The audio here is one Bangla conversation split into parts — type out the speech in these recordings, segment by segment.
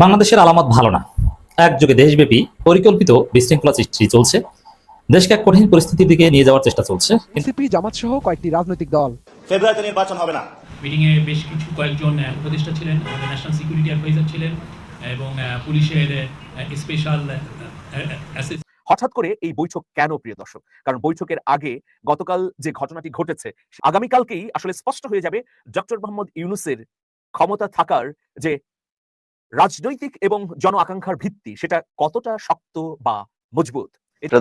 বাংলাদেশের আলামত ভালো না। একযোগে দেশব্যাপী পরিকল্পিত বিশৃঙ্খলা সৃষ্টি চলছে। দেশকে এক কঠিন পরিস্থিতির দিকে নিয়ে যাওয়ার চেষ্টা চলছে। এনসিপি জামাত সহ কয়েকটি রাজনৈতিক দল। ফেব্রুয়ারিতে নির্বাচন হবে না। মিটিংয়ে বেশ কিছু কয়েকজন উপদেষ্টা ছিলেন আমাদের ন্যাশনাল সিকিউরিটি অ্যাডভাইজার ছিলেন এবং পুলিশের স্পেশাল হঠাৎ করে এই বৈঠক কেন প্রিয় দর্শক? কারণ বৈঠকের আগে গতকাল যে ঘটনাটি ঘটেছে আগামীকালকেই আসলে স্পষ্ট হয়ে যাবে ডক্টর মোহাম্মদ ইউনুসের ক্ষমতা থাকার যে রাজনৈতিক এবং জন আকাঙ্ক্ষার ভিত্তি, সেটা কতটা শক্ত বা মজবুত?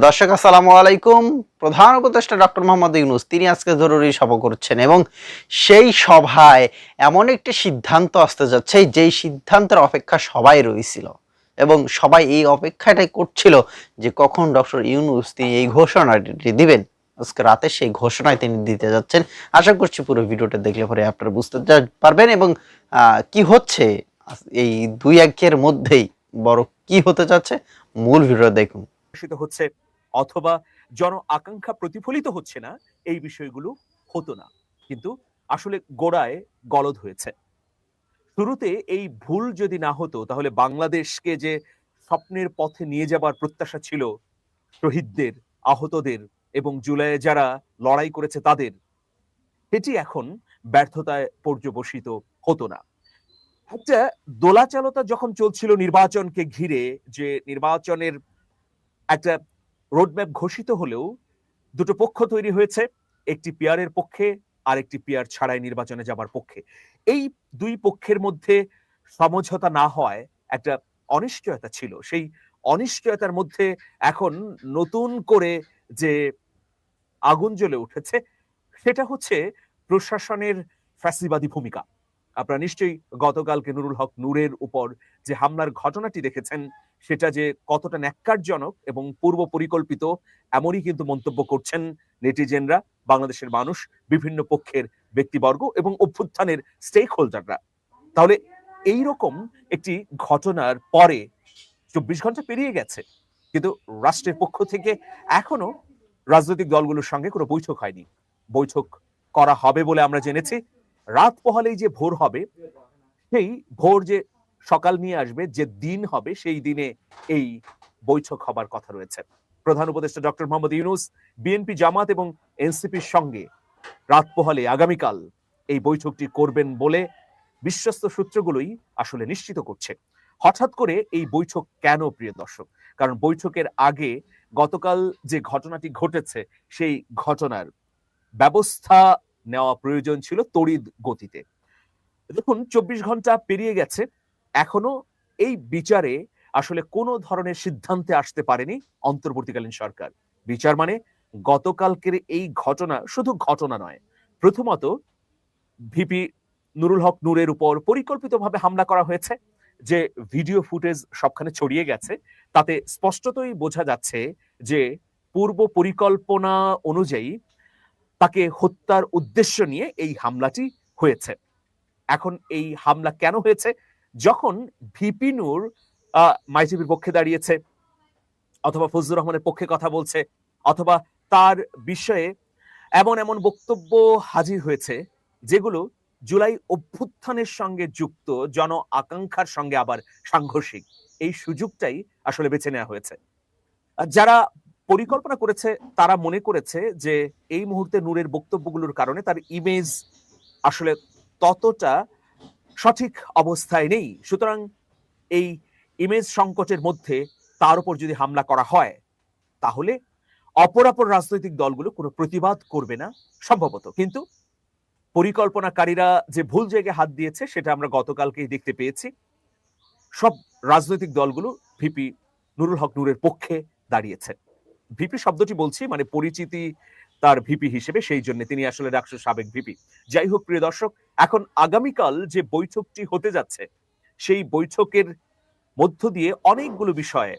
দর্শক, আসসালামু আলাইকুম। প্রধান উপদেষ্টা ডক্টর মোহাম্মদ ইউনুস, তিনি আজকে জরুরি সভা করছেন এবং সেই সভায় এমন একটি সিদ্ধান্ত আসতে যাচ্ছে, যেই সিদ্ধান্তের অপেক্ষা সবাই রয়েছিল এবং সবাই এই অপেক্ষাটাই করছিল যে কখন ডক্টর ইউনুস তিনি এই ঘোষণাটি দিবেন। আজকে রাতে সেই ঘোষণায় তিনি দিতে যাচ্ছেন। আশা করছি পুরো ভিডিওটা দেখলে পরে আপনারা বুঝতে পারবেন এবং কি হচ্ছে এই দুই একের মধ্যেই বড় কি হতে যাচ্ছে? মূল ভিডিও দেখুন। হচ্ছে অথবা জন আকাঙ্ক্ষা প্রতিফলিত হচ্ছে না, এই বিষয়গুলো হতো না। কিন্তু আসলে গোড়ায় গলদ হয়েছে। শুরুতে এই ভুল যদি না হতো, তাহলে বাংলাদেশকে যে স্বপ্নের পথে নিয়ে যাবার প্রত্যাশা ছিল, শহীদদের, আহতদের এবং জুলাইয়ে যারা লড়াই করেছে তাদের এটি এখন ব্যর্থতায় পর্যবসিত হতো না। একটা দোলাচালতা যখন চলছিল নির্বাচনকে ঘিরে, যে নির্বাচনের একটা রোডম্যাপ ঘোষিত হলেও দুটো পক্ষ তৈরি হয়েছে, একটি পিয়ারের পক্ষে আর একটি পিয়ার ছাড়াই নির্বাচনে যাবার পক্ষে। এই দুই পক্ষের মধ্যে সমঝোতা না হয় একটা অনিশ্চয়তা ছিল। সেই অনিশ্চয়তার মধ্যে এখন নতুন করে যে আগুন জ্বলে উঠেছে, সেটা হচ্ছে প্রশাসনের ফ্যাসিবাদী ভূমিকা। আপনারা নিশ্চয়ই গতকালকে নুরুল হক নূরের উপর যে হামলার ঘটনাটি দেখেছেন, সেটা যে কতটা ন্যাক্কারজনক এবং পূর্ব পরিকল্পিত, এমনই কিন্তু মন্তব্য করছেন নেটিজেনরা, বাংলাদেশের মানুষ, বিভিন্ন পক্ষের ব্যক্তিবর্গ এবং অভ্যুত্থানের স্টেক হোল্ডাররা তাহলে এই রকম একটি ঘটনার পরে চব্বিশ ঘণ্টা পেরিয়ে গেছে, কিন্তু রাষ্ট্রের পক্ষ থেকে এখনও রাজনৈতিক দলগুলোর সঙ্গে কোনো বৈঠক হয়নি। বৈঠক করা হবে বলে আমরা জেনেছি রাত পোহালেই যে ভোর হবে, সেই ভোর যে সকাল নিয়ে আসবে, যে দিন হবে, সেই দিনে এই বৈঠক হবার কথা রয়েছে। প্রধান উপদেষ্টা ডক্টর মোহাম্মদ ইউনুস বিএনপি জামাত এবং এনসিপির সঙ্গে রাত পোহালে আগামীকাল এই বৈঠকটি করবেন বলে বিশ্বস্ত সূত্রগুলোই আসলে নিশ্চিত করছে। হঠাৎ করে এই বৈঠক কেন, প্রিয় দর্শক? কারণ বৈঠকের আগে গতকাল যে ঘটনাটি ঘটেছে, সেই ঘটনার ব্যবস্থা নেওয়া প্রয়োজন ছিল তড়িৎ গতিতে। দেখুন, চব্বিশ ঘণ্টা পেরিয়ে গেছে। এখনও এই বিচারে আসলে কোনো ধরনের সিদ্ধান্তে আসতে পারেনি অন্তর্বর্তীকালীন সরকার। বিচার মানে গতকালকের এই ঘটনা, শুধু ঘটনা নয়। প্রথমত, ভিপি নুরুল হক নূরের উপর পরিকল্পিতভাবে হামলা করা হয়েছে, যে ভিডিও ফুটেজ সবখানে ছড়িয়ে গেছে। তাতে স্পষ্টতই বোঝা যাচ্ছে যে পূর্ব পরিকল্পনা অনুযায়ী তাকে হত্যার উদ্দেশ্য নিয়ে এই হামলাটি হয়েছে। এখন এই হামলা কেন হয়েছে? যখন ভিপি নূর মাইটিভির পক্ষে দাঁড়িয়েছে, অথবা ফজলুর রহমানের পক্ষে কথা বলছে, অথবা তার বিষয়ে এমন এমন বক্তব্য হাজির হয়েছে, যেগুলো জুলাই অভ্যুত্থানের সঙ্গে যুক্ত, জন আকাঙ্ক্ষার সঙ্গে আবার সাংঘর্ষিক। এই সুযোগটাই আসলে বেছে নেওয়া হয়েছে। যারা পরিকল্পনা করেছে, তারা মনে করেছে যে এই মুহূর্তে নূরের বক্তব্যগুলোর কারণে তার ইমেজ আসলে ততটা সঠিক অবস্থায় নেই। সুতরাং এই ইমেজ সংকটের মধ্যে তার উপর যদি হামলা করা হয়, তাহলে অপরাপর রাজনৈতিক দলগুলো কোনো প্রতিবাদ করবে না, সম্ভবত। কিন্তু পরিকল্পনাকারীরা যে ভুল জায়গায় হাত দিয়েছে, সেটা আমরা গতকালকেই দেখতে পেয়েছি। সব রাজনৈতিক দলগুলো ভিপি নুরুল হক নূরের পক্ষে দাঁড়িয়েছে। ভিপি শব্দটি বলছি মানে পরিচিতি তার ভিপি হিসেবে, সেই জন্য তিনি আসলে রাষ্ট্র সাবেক ভিপি যাই হোক, প্রিয় দর্শক, এখন আগামীকাল যে বৈঠকটি হতে যাচ্ছে, সেই বৈঠকের মধ্য দিয়ে অনেকগুলো বিষয়ে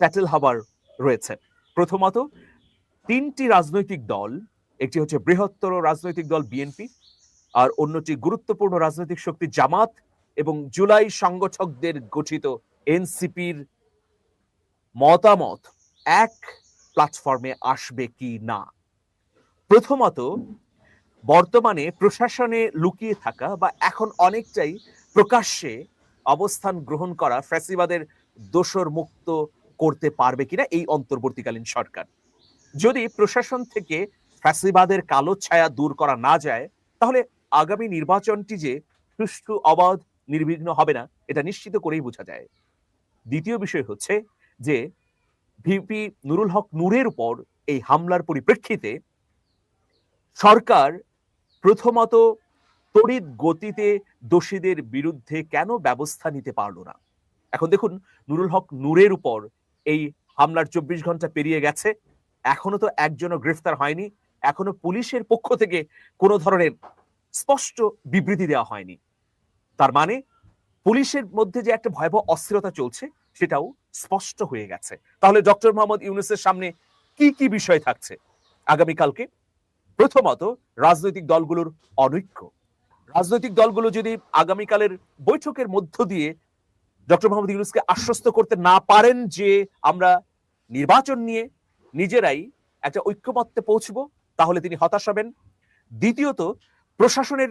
প্যাটেল হবার রয়েছে। প্রথমত, তিনটি রাজনৈতিক দল, একটি হচ্ছে বৃহত্তর রাজনৈতিক দল বিএনপি আর অন্যটি গুরুত্বপূর্ণ রাজনৈতিক শক্তি জামাত এবং জুলাই সংগঠকদের গঠিত এনসিপির মতামত এক প্ল্যাটফর্মে আসবে কি না? প্রথমত, বর্তমানে প্রশাসনে লুকিয়ে থাকা বা এখন অনেকটাই প্রকাশ্যে অবস্থান গ্রহণ করা ফ্যাসিবাদের দোষর মুক্ত করতে পারবে কিনা এই অন্তর্বর্তীকালীন সরকার। যদি প্রশাসন থেকে ফ্যাসিবাদের কালো ছায়া দূর করা না যায়, তাহলে আগামী নির্বাচনটি যে সুষ্ঠু, অবাধ, নির্বিঘ্ন হবে না, এটা নিশ্চিত করেই বোঝা যায়। দ্বিতীয় বিষয় হচ্ছে যে ভিপি নুরুল হক নূরের উপর এই হামলার পরিপ্রেক্ষিতে সরকার প্রথমত তড়িৎ গতিতে দোষীদের বিরুদ্ধে কেন ব্যবস্থা নিতে পারল না? এখন দেখুন, নুরুল হক নূরের উপর এই হামলার চব্বিশ ঘণ্টা পেরিয়ে গেছে। এখনও তো একজনও গ্রেফতার হয়নি। এখনও পুলিশের পক্ষ থেকে কোনো ধরনের স্পষ্ট বিবৃতি দেওয়া হয়নি। তার মানে পুলিশের মধ্যে যে একটা ভয়াবহ অস্থিরতা চলছে, সেটাও স্পষ্ট হয়ে গেছে। তাহলে ডক্টর মোহাম্মদ ইউনুসের সামনে কি কি বিষয় থাকছে? আগামীকালকে প্রথমত রাজনৈতিক দলগুলোর অনৈক্য। রাজনৈতিক দলগুলো যদি আগামীকালের বৈঠকের মধ্য দিয়ে ডক্টর মোহাম্মদ ইউনুসকে আশ্বস্ত করতে না পারেন যে আমরা নির্বাচন নিয়ে নিজেরাই একটা ঐক্যমত্যে পৌঁছবো, তাহলে তিনি হতাশ হবেন। দ্বিতীয়ত, প্রশাসনের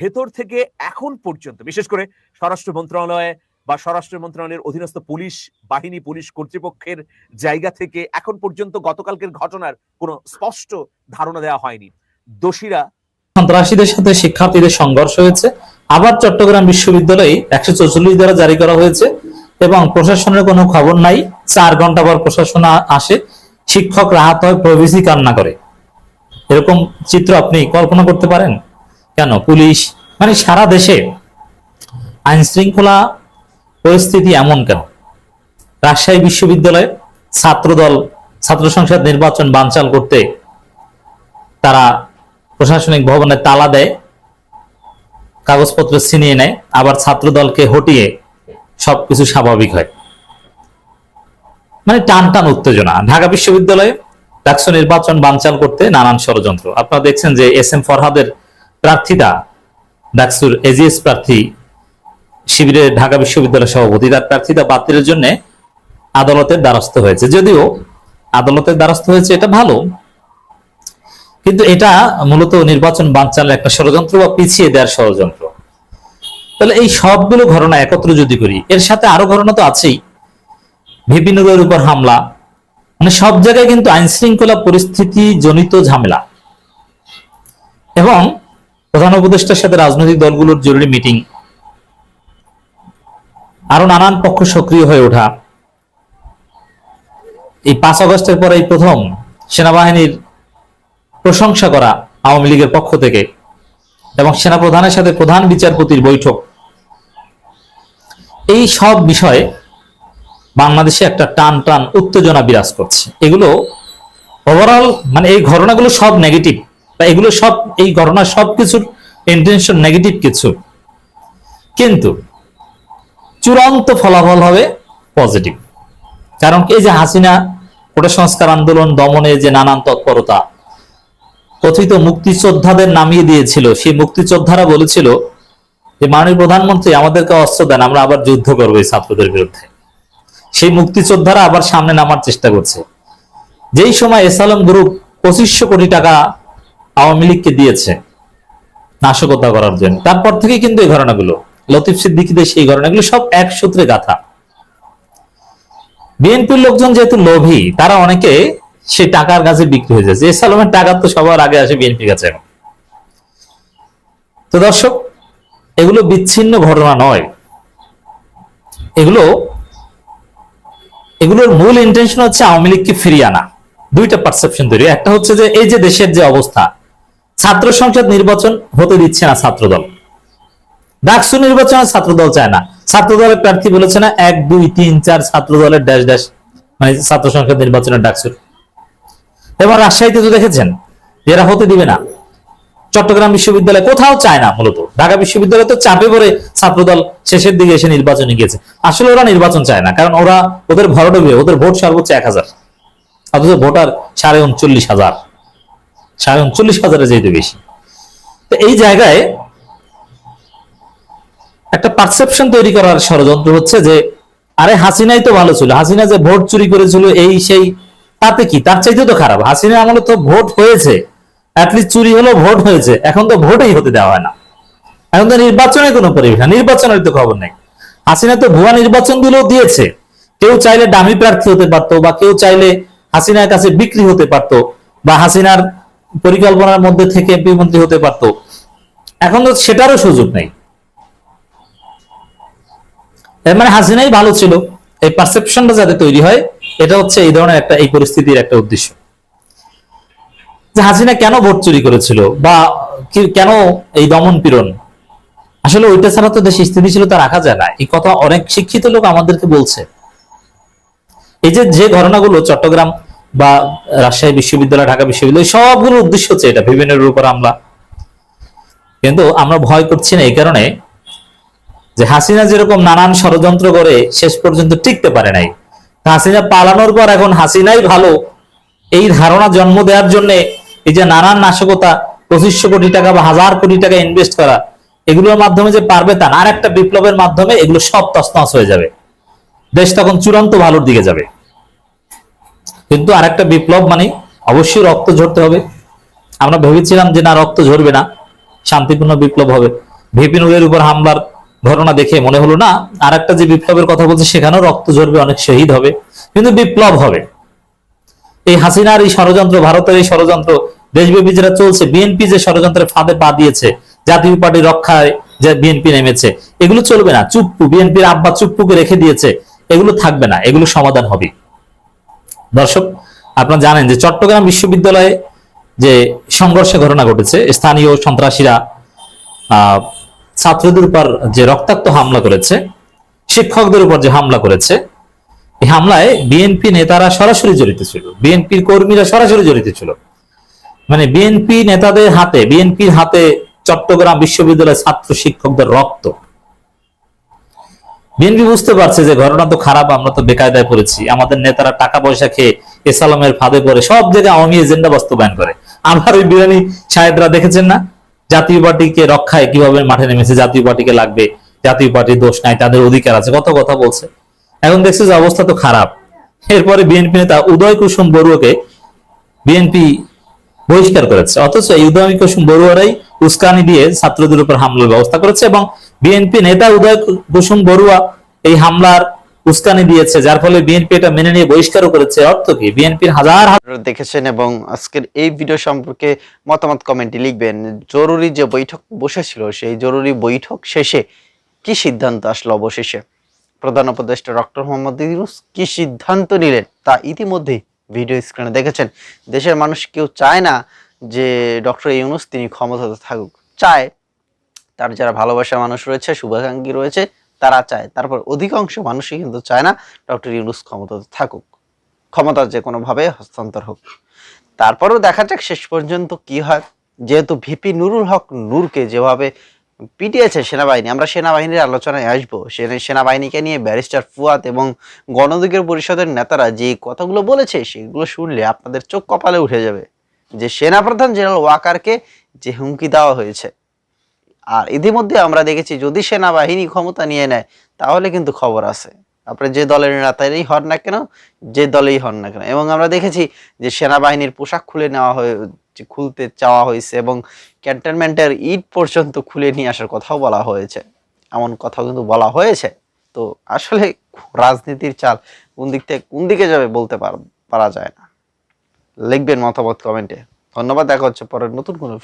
ভেতর থেকে এখন পর্যন্ত, বিশেষ করে স্বরাষ্ট্র মন্ত্রণালয়ে বা স্বরাষ্ট্র মন্ত্রণালয়ের অধীনস্থ পুলিশ বাহিনী, পুলিশ কর্তৃপক্ষের জায়গা থেকে এখন পর্যন্ত গতকালকের ঘটনার কোনো স্পষ্ট ধারণা দেওয়া হয়নি। দোষীরা সন্ত্রাসীদের সাথে শিক্ষার্থীদের সংঘর্ষ হয়েছে। আবার চট্টগ্রাম বিশ্ববিদ্যালয়ে একশো চৌচল্লিশ দ্বারা জারি করা হয়েছে এবং প্রশাসনের কোনো খবর নাই। চার ঘণ্টা পর প্রশাসন আসে, শিক্ষক রাহাত হয় প্রবেশই কান্না করে। এরকম চিত্র আপনি কল্পনা করতে পারেন? কেন পুলিশ? মানে সারা দেশে আইন শৃঙ্খলা পরিস্থিতি এমন কেন? রাজশাহী বিশ্ববিদ্যালয়ে ছাত্রদল, ছাত্র সংসদ নির্বাচন বানচাল করতে তারা প্রশাসনিক ভবনে তালা দেয়, কাগজপত্র ছিনিয়ে নেয়, আবার ছাত্র দলকে হটিয়ে সবকিছু স্বাভাবিক হয়। মানে টান টান উত্তেজনা। ঢাকা বিশ্ববিদ্যালয়ে ডাকসু নির্বাচন বানচাল করতে নানান ষড়যন্ত্র। আপনারা দেখছেন যে এস এম ফরহাদের প্রার্থিতা ডাকসুর এজিএস প্রার্থী শিবিরের ঢাকা বিশ্ববিদ্যালয় সভাপতি তার প্রার্থিতা বাতিলের জন্য আদালতের দ্বারস্থ হয়েছে। যদিও আদালতের দ্বারস্থ হয়েছে, এটা ভালো। কিন্তু এটা মূলত নির্বাচন বানচালের একটা ষড়যন্ত্র বা পিছিয়ে দেওয়ার ষড়যন্ত্র। তাহলে এই সবগুলো ঘটনা একত্র যদি করি, এর সাথে আরও ঘটনা তো আছেই। ভিপিনুরের উপর হামলা। মানে সব জায়গায় কিন্তু আইন শৃঙ্খলা পরিস্থিতি জনিত ঝামেলা। এবং প্রধান উপদেষ্টার সাথে রাজনৈতিক দলগুলোর জরুরি মিটিং। আরও নানান পক্ষ সক্রিয় হয়ে ওঠা। এই পাঁচ আগস্টের পরে এই প্রথম সেনাবাহিনীর প্রশংসা করা আওয়ামী লীগের পক্ষ থেকে এবং সেনা প্রধানের সাথে প্রধান বিচারপতির বৈঠক। এই সব বিষয়ে বাংলাদেশে একটা টান টান উত্তেজনা বিরাজ করছে। এগুলো ওভারঅল মানে এই ঘটনাগুলো সব নেগেটিভ বা এগুলো সব, এই ঘটনা সব কিছুর ইন্টেনশন নেগেটিভ কিছু। কিন্তু চূড়ান্ত ফলাফল হবে পজিটিভ। কারণ এই যে হাসিনা কোটা সংস্কার আন্দোলন দমনে যে নানান তৎপরতা, কথিত মুক্তিযোদ্ধাদের নামিয়ে দিয়েছিল, সেই মুক্তিযোদ্ধারা বলেছিল যে, মাননীয় প্রধানমন্ত্রী, আমাদেরকে অস্ত্র দেন, আমরা আবার যুদ্ধ করব এই ছাত্রদের বিরুদ্ধে। সেই মুক্তিযোদ্ধারা আবার সামনে নামার চেষ্টা করছে। যেই সময় এসালাম গ্রুপ পঁচিশশো কোটি টাকা আওয়ামী লীগকে দিয়েছে, নাশকতা করার জন্য, তারপর থেকে কিন্তু এই ঘটনাগুলো লতিফ সিদ্দিকিদের সেই ঘটনাগুলো সব এক সূত্রে গাথা। বিএনপির লোকজন যেহেতু লোভী, তারা অনেকে সে টাকার কাছে বিক্রি হয়ে যাচ্ছে। এসালামের টাকা তো সবার আগে আসে বিএনপির কাছে। তো দর্শক, এগুলো বিচ্ছিন্ন ঘটনা নয়। এগুলো, এগুলোর মূল ইন্টেনশন হচ্ছে আওয়ামী লীগকে ফিরিয়ে আনা। দুইটা পারসেপশন তৈরি। একটা হচ্ছে যে, এই যে দেশের যে অবস্থা, ছাত্র সংসদ নির্বাচন হতে দিচ্ছে না ছাত্রদল। ডাকসু নির্বাচনে ছাত্রদল চায় না। ছাত্রদলের প্রার্থী বলেছে না, এক, দুই, তিন, চার ছাত্রদলের ড্যাশ ড্যাশ মানে ছাত্র সংসদ নির্বাচনের ডাকসুর। এবং রাজশাহীতে তো দেখেছেন এরা হতে দিবে না। চট্টগ্রাম বিশ্ববিদ্যালয় কোথাও চায় না মূলত। ঢাকা বিশ্ববিদ্যালয় তো চাপে পড়ে ছাত্রদল শেষের দিকে এসে নির্বাচনে গিয়েছে। আসলে ওরা নির্বাচন চায় না, কারণ ওরা ওদের ভরডবে ওদের ভোট সর্বোচ্চ এক হাজার। অথচ ভোটার সাড়ে উনচল্লিশ হাজার। সাড়ে উনচল্লিশ হাজারের যেহেতু বেশি। তো এই জায়গায় একটা পারসেপশন তৈরি করার ষড়যন্ত্র হচ্ছে যে, আরে হাসিনাই তো ভালো ছিল, হাসিনা যে ভোট চুরি করেছিল, এই সেই, তাতে কি? তার চাইতে তো খারাপ। হাসিনা আমলে তো ভোট হয়েছে অ্যাটলিস্ট চুরি হলো ভোট হয়েছে, এখন তো ভোটই হতে দেওয়া হয় না। এখন তো নির্বাচনের কোনো পরিবেশ না নির্বাচনের তো খবর নেই। হাসিনা তো ভুয়া নির্বাচন দিলেও দিয়েছে। কেউ চাইলে দামি প্রার্থী হতে পারতো, বা কেউ চাইলে হাসিনার কাছে বিক্রি হতে পারতো, বা হাসিনার পরিকল্পনার মধ্যে থেকে এমপি মন্ত্রী হতে পারতো। এখন তো সেটারও সুযোগ নেই। এর মানে হাসিনাই ভালো ছিল। এই পারসেপশনটা যাতে তৈরি হয়, এটা হচ্ছে এই ধরনের একটা, এই পরিস্থিতির একটা উদ্দেশ্য। যে হাসিনা কেন ভোট চুরি করেছিল বা কেন এই দমন পীড়ন? আসলে ওইটা ছাড়া তো দেশে স্থিতিশীলতা রাখা যায় না। এই কথা অনেক শিক্ষিত লোক আমাদেরকে বলছে। এই যে যে ঘটনাগুলো চট্টগ্রাম বা রাজশাহী বিশ্ববিদ্যালয়, ঢাকা বিশ্ববিদ্যালয় সবগুলো উদ্দেশ্য হচ্ছে এটা, বিভিন্ন উপর হামলা কিন্তু আমরা ভয় করছি না এই কারণে যে হাসিনা যেরকম নানান ষড়যন্ত্র করে শেষ পর্যন্ত টিকতে পারে নাই। হাসিনা পালানোর পর এখন হাসিনাই ভালো। এই ধারণা জন্ম দেওয়ার জন্য এই যে নানান নাশকতা, পঁচিশশো কোটি টাকা বা হাজার কোটি টাকা ইনভেস্ট করা, এগুলোর মাধ্যমে যে পারবে তা আর একটা বিপ্লবের মাধ্যমে এগুলো সব তছনছ হয়ে যাবে। দেশ তখন চূড়ান্ত ভালোর দিকে যাবে। কিন্তু আরেকটা বিপ্লব মানে অবশ্যই রক্ত ঝরতে হবে। আমরা ভেবেছিলাম যে না, রক্ত ঝরবে না, শান্তিপূর্ণ বিপ্লব হবে। ভিপি নুরের উপর হামলার ঘটনা দেখে মনে হলো, না আর একটা যে বিপ্লবের কথা বলছে সেখানেও রক্ত ঝরবে, অনেক শহীদ হবে। কিন্তু বিপ্লব হবে। এই হাসিনার এই ষড়যন্ত্র, ভারতের এই ষড়যন্ত্র, দেশব্যাপী যেটা চলছে, বিএনপি যে ষড়যন্ত্রের ফাঁদে পা দিয়েছে, জাতীয় পার্টি রক্ষায় যে বিএনপি নেমেছে, এগুলো চলবে না। চুপ্পু বিএনপির আব্বা চুপ্পুকে রেখে দিয়েছে, এগুলো থাকবে না, এগুলো সমাধান হবে। দর্শক, আপনারা জানেন যে চট্টগ্রাম বিশ্ববিদ্যালয়ে যে সংঘর্ষের ঘটনা ঘটেছে, স্থানীয় সন্ত্রাসীরা ছাত্রদের উপর যে রক্তাক্ত হামলা করেছে, শিক্ষকদের উপর যে হামলা করেছে, এই হামলায় বিএনপি নেতারা সরাসরি জড়িত ছিল। বিএনপির কর্মীরা সরাসরি জড়িত ছিল। মানে বিএনপি নেতাদের হাতে, বিএনপির হাতে চট্টগ্রাম বিশ্ববিদ্যালয়ের ছাত্র শিক্ষকদের রক্ত। বিএনপি বুঝতে পারছে যে ঘটনা তো খারাপ, আমরা তো বেকায়দায় পড়েছি। আমাদের নেতারা টাকা পয়সা খেয়ে এসালামের ফাঁদে পড়ে, সব জায়গায় আওয়ামী এজেন্ডা বাস্তবায়ন করে। আমার ওই বিরিয়ানি সাহেবরা দেখেছেন না? জাতীয় পার্টিকে রক্ষায় কীভাবে মাঠে নেমেছে, জাতীয় পার্টিকে লাগবে, জাতীয় পার্টির দোষ নাই, তাদের অধিকার আছে, কত কথা বলছে। এখন দেখছে যে অবস্থা তো খারাপ। এরপরে বিএনপি নেতা উদয় কুসুম বড়ুয়াকে বিএনপি বহিষ্কার করেছে, অথচ এই উদয় কুসুম বড়ুয়ারাই উস্কানি দিয়ে ছাত্রদের উপর হামলার ব্যবস্থা করেছে এবং বিএনপি নেতা উদয় কুসুম বড়ুয়া এই হামলার উস্কানি দিয়েছে, যার ফলে বিএনপি এটা মেনে নিয়ে বহিষ্কারও করেছে। অর্থ কি? বিএনপির হাজার হাজার দেখেছেন এবং আজকের এই ভিডিও সম্পর্কে মতামত কমেন্টে লিখবেন, জরুরি যে বৈঠক বসেছিল, সেই জরুরি বৈঠক শেষে কি সিদ্ধান্ত আসলো অবশেষে? প্রধান উপদেষ্টা ডক্টর মোহাম্মদ ইউনুস কি সিদ্ধান্ত নিলেন তা ইতিমধ্যে ভিডিও স্ক্রিনে দেখেছেন। দেশের মানুষ কেউ চায় না যে ডক্টর ইউনুস তিনি ক্ষমতাতে থাকুক। চায়। তার যারা ভালোবাসার মানুষ রয়েছে, শুভাকাঙ্ক্ষী রয়েছে তারা চায়। তারপর অধিকাংশ মানুষই কিন্তু চায় না ডক্টর ইউনুস ক্ষমতাতে থাকুক। ক্ষমতা যে কোনোভাবে হস্তান্তর হোক। তারপরেও দেখা যাক শেষ পর্যন্ত কি হয়। যেহেতু ভিপি নুরুল হক নূরকে যেভাবে পিটিয়েছে সেনাবাহিনী, আমরা সেনাবাহিনীর আলোচনায় আসব। সেনাবাহিনীকে নিয়ে ব্যারিস্টার ফুয়াদ এবং গণদুগের পরিষদের নেতারা যে কথাগুলো বলেছে, সেগুলো শুনলে আপনাদের চোখ কপালে উঠে যাবে যে সেনাপ্রধান জেনারেল ওয়াকারকে যে হুমকি দেওয়া হয়েছে। আর ইতিমধ্যে আমরা দেখেছি যদি সেনাবাহিনী ক্ষমতা নিয়ে নেয়, তাহলে কিন্তু খবর আছে। আপনি যে দলের নেতাই হন না কেন? যে দলেই হন না কেন? এবং আমরা দেখেছি যে সেনাবাহিনীর পোশাক খুলে নেওয়া হয়ে খুলতে চাওয়া হয়েছে এবং ক্যান্টনমেন্টের ইট পর্যন্ত খুলে নিয়ে আসার কথাও বলা হয়েছে। এমন কথাও কিন্তু বলা হয়েছে। তো আসলে রাজনীতির চাল কোন দিক থেকে, কোন দিকে যাবে বলতে পারা যায় না। লিখবেন মতামত কমেন্টে। ধন্যবাদ, দেখা হচ্ছে পরের নতুন কোনো